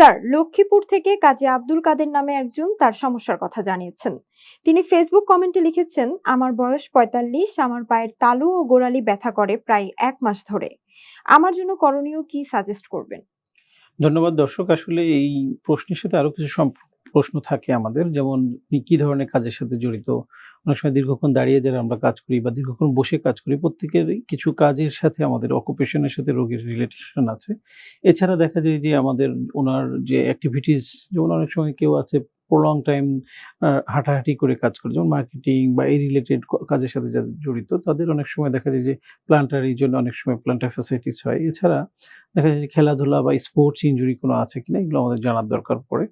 Sir, Lakshmipur থেকে কাজী আব্দুল কাদের নামে একজন তার সমস্যার কথা জানিয়েছেন। তিনি ফেসবুক কমেন্টে লিখেছেন, আমার বয়স পঁয়তাল্লিশ, আমার পায়ের তালু ও গোড়ালি ব্যথা করে প্রায় এক মাস ধরে। আমার জন্য করণীয় কি সাজেস্ট করবেন? ধন্যবাদ দর্শক। আসলে এই প্রশ্নের সাথে আরও কিছু সম্প- প্রশ্ন থাকে আমাদের, যেমন কি ধরনের কাজের সাথে জড়িত? অনেক সময় দীর্ঘক্ষণ দাঁড়িয়ে যারা আমরা কাজ করি বা দীর্ঘক্ষণ বসে কাজ করি প্রত্যেকের কিছু কাজের সাথে আমাদের অকুপেশনের সাথে রোগীর রিলেটেশন আছে। এছাড়া দেখা যায় যে আমাদের ওনার যে অ্যাক্টিভিটিস যেমন অনেক সময় কেউ আছে প্রলং টাইম হাঁটাহাঁটি করে কাজ করে, যেমন মার্কেটিং বা এই রিলেটেড কাজের সাথে যাদের জড়িত, তাদের অনেক সময় দেখা যায় যে প্লান্টারির জন্য অনেক সময় প্লান্টার ফ্যাসিলিটিস হয়। এছাড়া দেখা যায় যে খেলাধুলা বা স্পোর্টস ইঞ্জুরি কোনো আছে কিনা, এগুলো আমাদের জানার দরকার পড়ে।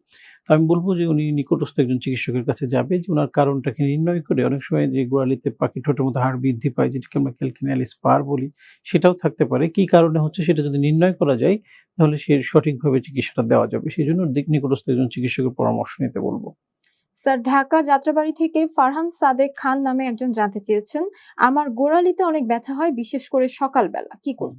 তো আমি বলব যে উনি নিকটস্থ একজন চিকিৎসকের কাছে যাবে, যে ওনার কারণটাকে নির্ণয় করে অনেক সময় যে গোড়ালিতে পাখি ঠোঁটের মতো হাড় বৃদ্ধি পায়, যেটাকে আমরা ক্যালকিনিয়াল স্পার বলি, সেটাও থাকতে পারে। কি কারণে হচ্ছে সেটা যদি নির্ণয় করা যায়, তাহলে সে সঠিকভাবে চিকিৎসাটা দেওয়া যাবে। সেই জন্য নিকটস্থ একজন চিকিৎসকের পরামর্শ নিতে বলব। স্যার, ঢাকা যাত্রাবাড়ি থেকে ফারহান সাদেক খান নামে একজন জানতে চেয়েছেন। আমার গোড়ালিতে অনেক ব্যথা হয়, বিশেষ করে সকালবেলা। কি করব?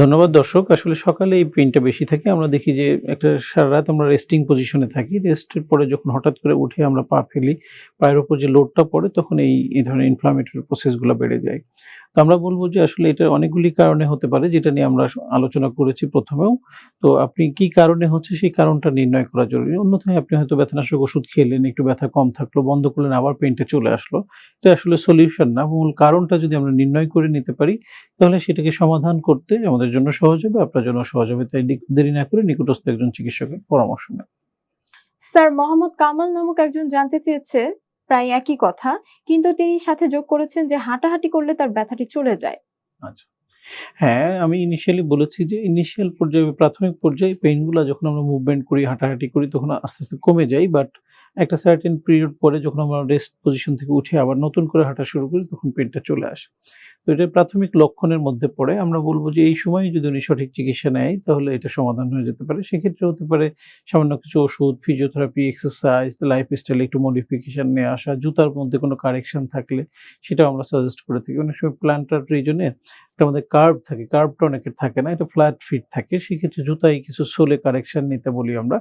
ধন্যবাদ দর্শক। আসলে সকালে এই পেইনটা বেশি থাকে। আমরা দেখি যে একটা সারা রাত আমরা রেস্টিং পজিশনে থাকি। রেস্টের পরে যখন হঠাৎ করে উঠে আমরা পা ফেলি, পায়ের উপর যে লোডটা পড়ে, তখন এই এই ধরনের ইনফ্লামেটরি প্রসেসগুলো বেড়ে যায়। তো আমরা বলব যে আসলে এটা অনেকগুলি কারণে হতে পারে, যেটা নিয়ে আমরা আলোচনা করেছি প্রথমেও। তো আপনি কি কারণে হচ্ছে সেই কারণটা নির্ণয় করা জরুরি? অন্যথায় আপনি হয়তো ব্যথানাশক ওষুধ খেলেন, একটু ব্যথা কম থাকল, বন্ধ করলেন, আবার পেনটা চলে আসলো। এটা আসলে সলিউশন না। মূল কারণটা যদি আমরা নির্ণয় করে নিতে পারি, তাহলে সেটাকে সমাধান করতে আমাদের জন্য সহজ হবে আপনার জন্য সহজ হবে তাই দেরি না করে নিকটস্থ একজন চিকিৎসকের পরামর্শ নেন। স্যার মোহাম্মদ কামাল নামক একজন জানতে চেয়েছে প্রায় একই কথা কিন্তু তিনি সাথে যোগ করেছেন যে হাঁটাহাঁটি করলে তার ব্যথাটি চলে যায়। আচ্ছা। হ্যাঁ আমি ইনিশিয়ালি বলেছি যে ইনিশিয়াল পর্যায়ে প্রাথমিক পর্যায়ে পেইনগুলো যখন আমরা মুভমেন্ট করি হাঁটাহাঁটি করি তখন আস্তে আস্তে কমে যায় বাট একটা সার্টেন পিরিয়ড পরে যখন আমরা রেস্ট পজিশন থেকে উঠে আবার নতুন করে হাঁটা শুরু করি তখন পেনটা চলে আসে। তো এটা প্রাথমিক লক্ষণের মধ্যে পড়ে। আমরা বলব যে এই সময় যদি উনি সঠিক চিকিৎসা নেয়, তাহলে এটা সমাধান হয়ে যেতে পারে। সেক্ষেত্রে হতে পারে সামান্য কিছু ওষুধ ফিজিওথেরাপি এক্সারসাইজ লাইফ স্টাইলে একটু মডিফিকেশন নিয়ে আসা, জুতার মধ্যে কোনো কারেকশন থাকলে সেটাও আমরা সাজেস্ট করে থাকি। অনেক সময় প্ল্যান্টার রিজনে একটা আমাদের কার্ভ থাকে কার্ভটা অনেকের থাকে না, এটা ফ্ল্যাট ফিট থাকে। সেক্ষেত্রে জুতায় কিছু সোলে কারেকশন নিতে বলি আমরা।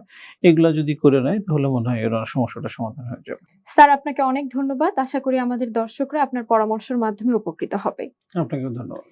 এগুলা যদি করে নেয়, তাহলে মনে হয় এর সমস্যাটা সমাধান হয়ে যাবে। স্যার, আপনাকে অনেক ধন্যবাদ। আশা করি আমাদের দর্শকরা আপনার পরামর্শের মাধ্যমে উপকৃত হবে। আপনাকেও ধন্যবাদ।